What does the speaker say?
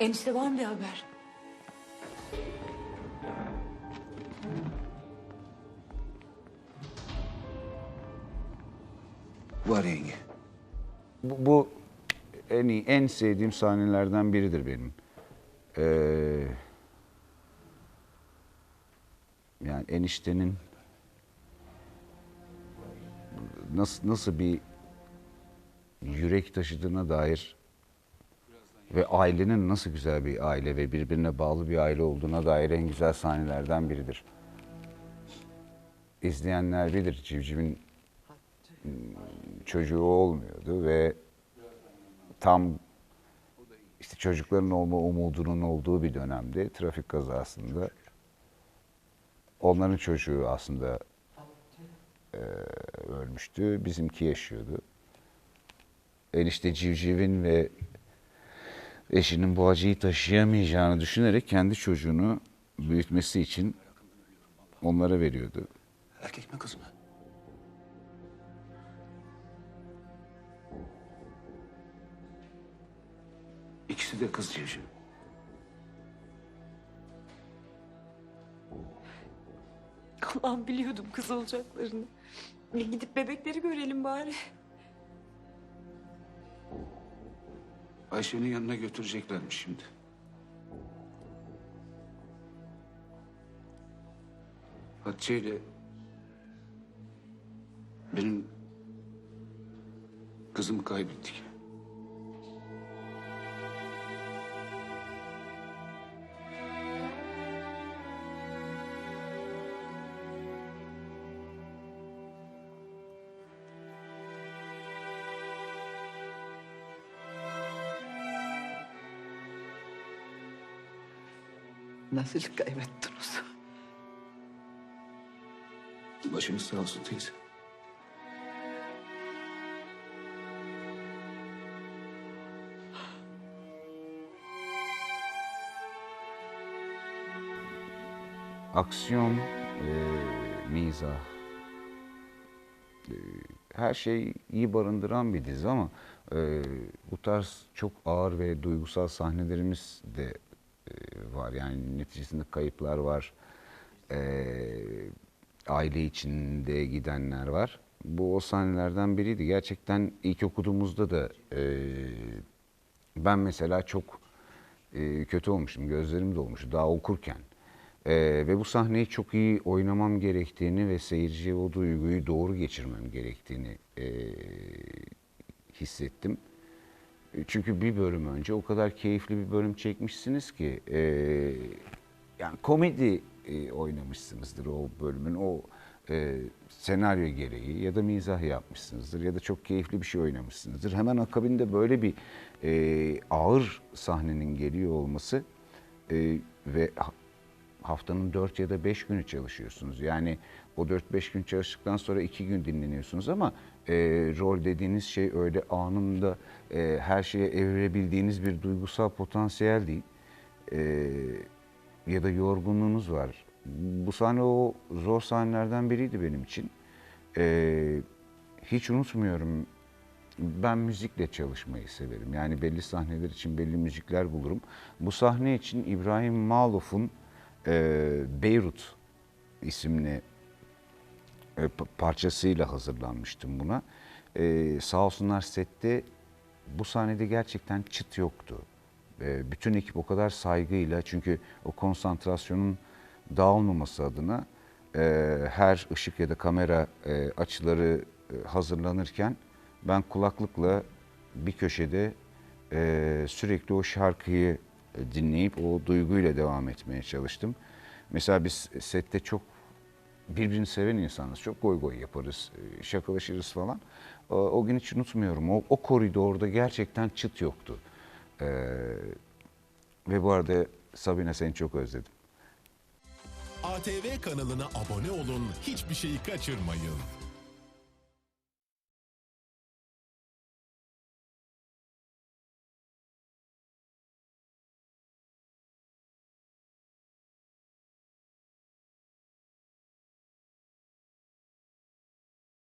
Enişte var mı bir haber? Var yenge. Bu, bu en iyi, en sevdiğim sahnelerden biridir benim. Ee, yani eniştenin nasıl nasıl bir yürek taşıdığına dair ve ailenin nasıl güzel bir aile ve birbirine bağlı bir aile olduğuna dair en güzel sahnelerden biridir. İzleyenler bilir Civciv'in çocuğu olmuyordu ve tam işte çocukların olma umudunun olduğu bir dönemde trafik kazasında onların çocuğu aslında e, ölmüştü. Bizimki yaşıyordu. Enişte civcivin ve eşinin bu acıyı taşıyamayacağını düşünerek kendi çocuğunu büyütmesi için onlara veriyordu. Erkek mi kız mı? İkisi de kız civciv. Allah'ım biliyordum kız olacaklarını. E, gidip bebekleri görelim bari. Ayşe'nin yanına götüreceklermiş şimdi. Hatice ile benim kızımı kaybettik. Nasıl kaybettiniz? Başınız sağ olsun teyze. aksiyon, e, mizah, e, her şey iyi barındıran bir dizi ama e, bu tarz çok ağır ve duygusal sahnelerimiz de var. Yani neticesinde kayıplar var, e, aile içinde gidenler var. Bu o sahnelerden biriydi. Gerçekten ilk okuduğumuzda da e, ben mesela çok e, kötü olmuştum, gözlerim dolmuştu daha okurken. E, ve bu sahneyi çok iyi oynamam gerektiğini ve seyirciye o duyguyu doğru geçirmem gerektiğini e, hissettim. E, Çünkü bir bölüm önce o kadar keyifli bir bölüm çekmişsiniz ki e, yani komedi e, oynamışsınızdır o bölümün o e, senaryo gereği ya da mizah yapmışsınızdır ya da çok keyifli bir şey oynamışsınızdır. Hemen akabinde böyle bir e, ağır sahnenin geliyor olması e, ve haftanın 4 ya da 5 günü çalışıyorsunuz. Yani o 4-5 gün çalıştıktan sonra 2 gün dinleniyorsunuz ama e, rol dediğiniz şey öyle anında e, her şeye evirebildiğiniz bir duygusal potansiyel değil. E, ya da yorgunluğunuz var. Bu sahne o zor sahnelerden biriydi benim için. E, hiç unutmuyorum ben müzikle çalışmayı severim. Yani belli sahneler için belli müzikler bulurum. Bu sahne için İbrahim Maluf'un e, Beyrut isimli e, pa- parçasıyla hazırlanmıştım buna. E, sağ olsunlar sette bu sahnede gerçekten çıt yoktu. E, bütün ekip o kadar saygıyla çünkü o konsantrasyonun dağılmaması adına e, her ışık ya da kamera e, açıları e, hazırlanırken ben kulaklıkla bir köşede e, sürekli o şarkıyı dinleyip o duyguyla devam etmeye çalıştım. Mesela biz sette çok birbirini seven insanız. Çok goy goy yaparız, e, şakalaşırız falan. O, gün hiç unutmuyorum. O, o koridorda gerçekten çıt yoktu. E, ve bu arada Sabine seni çok özledim. ATV kanalına abone olun, hiçbir şeyi kaçırmayın.